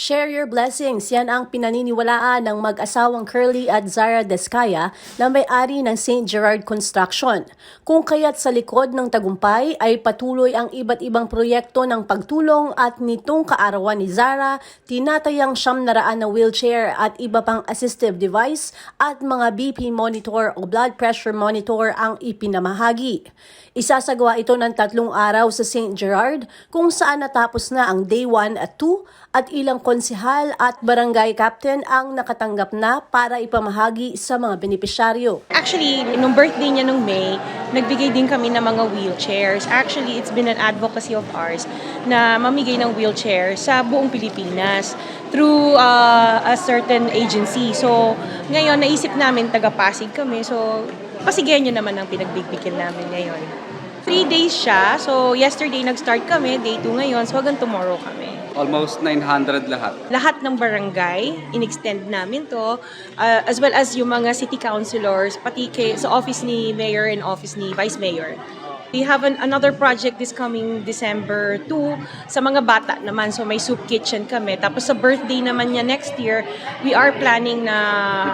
Share your blessings. Yan ang pinaniniwalaan ng mag-asawang Curly at Zara Descaya na may-ari ng St. Gerard Construction. Kung kaya't sa likod ng tagumpay ay patuloy ang iba't ibang proyekto ng pagtulong at nitong kaarawan ni Zara, tinatayang siyam na raan na wheelchair at iba pang assistive device at mga BP monitor o blood pressure monitor ang ipinamahagi. Isasagawa ito ng tatlong araw sa St. Gerard kung saan natapos na ang day 1 at 2 at ilang konsihal at barangay captain ang nakatanggap na para ipamahagi sa mga benepisyaryo. Actually, nung birthday niya nung May, nagbigay din kami ng mga wheelchairs. Actually, it's been an advocacy of ours na mamigay ng wheelchair sa buong Pilipinas through uh, a certain agency. So, ngayon, naisip namin taga-Pasig kami. So, Pasigyan nyo naman ang pinagbigbikin namin ngayon. Three days siya. So, yesterday nag-start kami, day 2 ngayon. So, hanggang tomorrow kami. Almost 900 lahat. lahat ng barangay, in-extend namin to, uh, as well as yung mga city councilors, pati kay, sa office ni mayor and office ni vice mayor. We have an, another project this coming December 2 sa mga bata naman. So may soup kitchen kami. Tapos sa birthday naman niya next year, we are planning na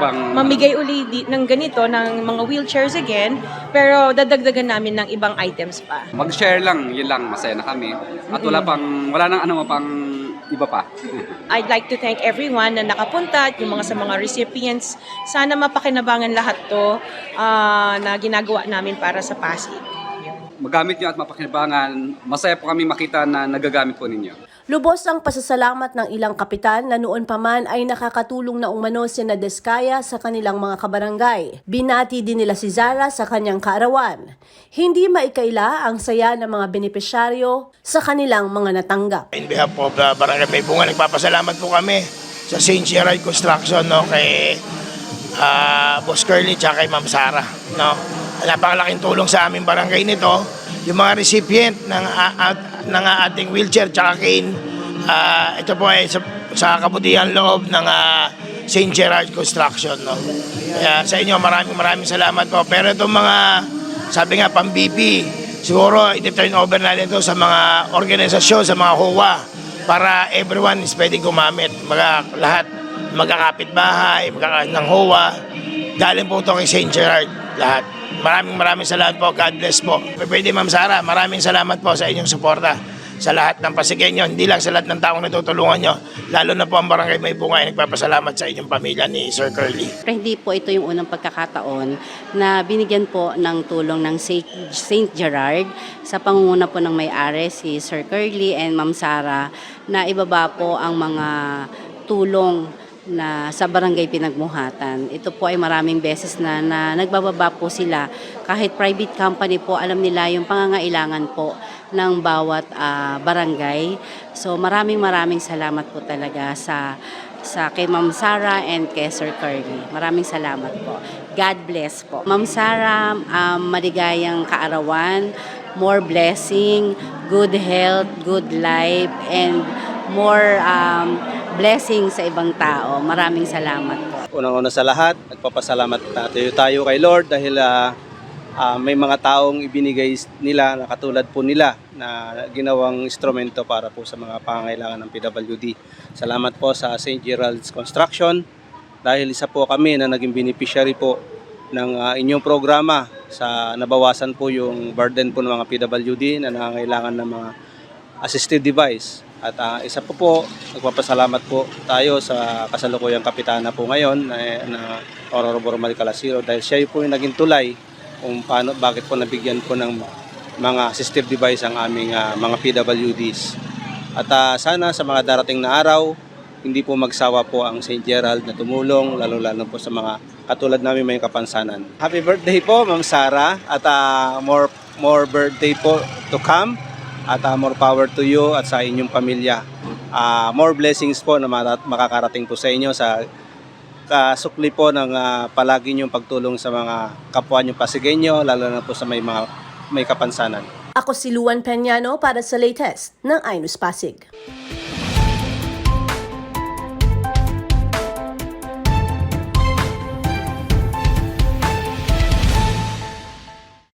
Ibang- mamigay uli di, ng ganito, ng mga wheelchairs again. Pero dadagdagan namin ng ibang items pa. Mag-share lang, yun lang, masaya na kami. At wala pang, wala nang ano pang iba pa. I'd like to thank everyone na nakapunta at yung mga sa mga recipients. Sana mapakinabangan lahat to ah, na ginagawa namin para sa Pasig. Magamit nyo at mapakinabangan, masaya po kami makita na nagagamit po ninyo. Lubos ang pasasalamat ng ilang kapitan na noon pa man ay nakakatulong na umano si Nadeskaya sa kanilang mga kabarangay. Binati din nila si Zara sa kanyang kaarawan. Hindi maikaila ang saya ng mga benepisyaryo sa kanilang mga natanggap. In behalf of the Barangay May Bunga, nagpapasalamat po kami sa St. Gerard Construction no, kay ah, Boss Curly at kay Ma'am Sara. No. Napakalaking tulong sa aming barangay nito. Yung mga recipient ng, at- ng ating wheelchair at cane, ah, ito po ay sa, sa kabutihan loob ng ah, St. Gerard Construction. No. Kaya sa inyo maraming maraming salamat po. Pero itong mga, sabi nga, pang BP, siguro i-turn over natin ito sa mga organisasyon, sa mga HOA para everyone is pwedeng gumamit. Mga lahat, magkakapit bahay, magkaka ng HOA. Galing po ito kay St. Gerard, lahat. Maraming maraming salamat po. God bless po. Pwede Ma'am Sara, maraming salamat po sa inyong suporta sa lahat ng pasigenyo, hindi lang sa lahat ng taong natutulungan nyo, lalo na po ang barangay may bunga ay nagpapasalamat sa inyong pamilya ni Sir Curly. Pero hindi po ito yung unang pagkakataon na binigyan po ng tulong ng Saint Gerard sa pangunguna po ng may-ari si Sir Curly and Ma'am Sara na ibaba po ang mga tulong na sa barangay pinagmuhatan. Ito po ay maraming beses na, na nagbababa po sila. Kahit private company po, alam nila yung pangangailangan po ng bawat ah, barangay. So maraming maraming salamat po talaga sa sa kay Ma'am Sara and kay Sir Curly. Maraming salamat po. God bless po. Ma'am Sara, um, maligayang kaarawan, more blessing, good health, good life, and more um, blessing sa ibang tao. Maraming salamat po. Unang-una sa lahat, nagpapasalamat tayo, tayo kay Lord dahil ah, ah, may mga taong ibinigay nila na katulad po nila na ginawang instrumento para po sa mga pangangailangan ng PWD. Salamat po sa St. Gerald's Construction dahil isa po kami na naging beneficiary po ng ah, inyong programa sa nabawasan po yung burden po ng mga PWD na nangangailangan ng mga assistive device. At ah, isa po po, nagpapasalamat po tayo sa kasalukuyang kapitana po ngayon na, na Aurora Bormal Calasiro dahil siya po yung naging tulay kung paano, bakit po nabigyan po ng mga assistive device ang aming ah, mga PWDs. At ah, sana sa mga darating na araw, hindi po magsawa po ang St. Gerald na tumulong, lalo-lalo po sa mga katulad namin may kapansanan. Happy birthday po, Ma'am Sara, at ah, more, more birthday po to come at uh, more power to you at sa inyong pamilya. Ah, more blessings po na makakarating po sa inyo sa kasukli po ng ah, palagi niyong pagtulong sa mga kapwa niyong Pasigueño, lalo na po sa may mga may kapansanan. Ako si Luan Peñano para sa latest ng Ainus Pasig.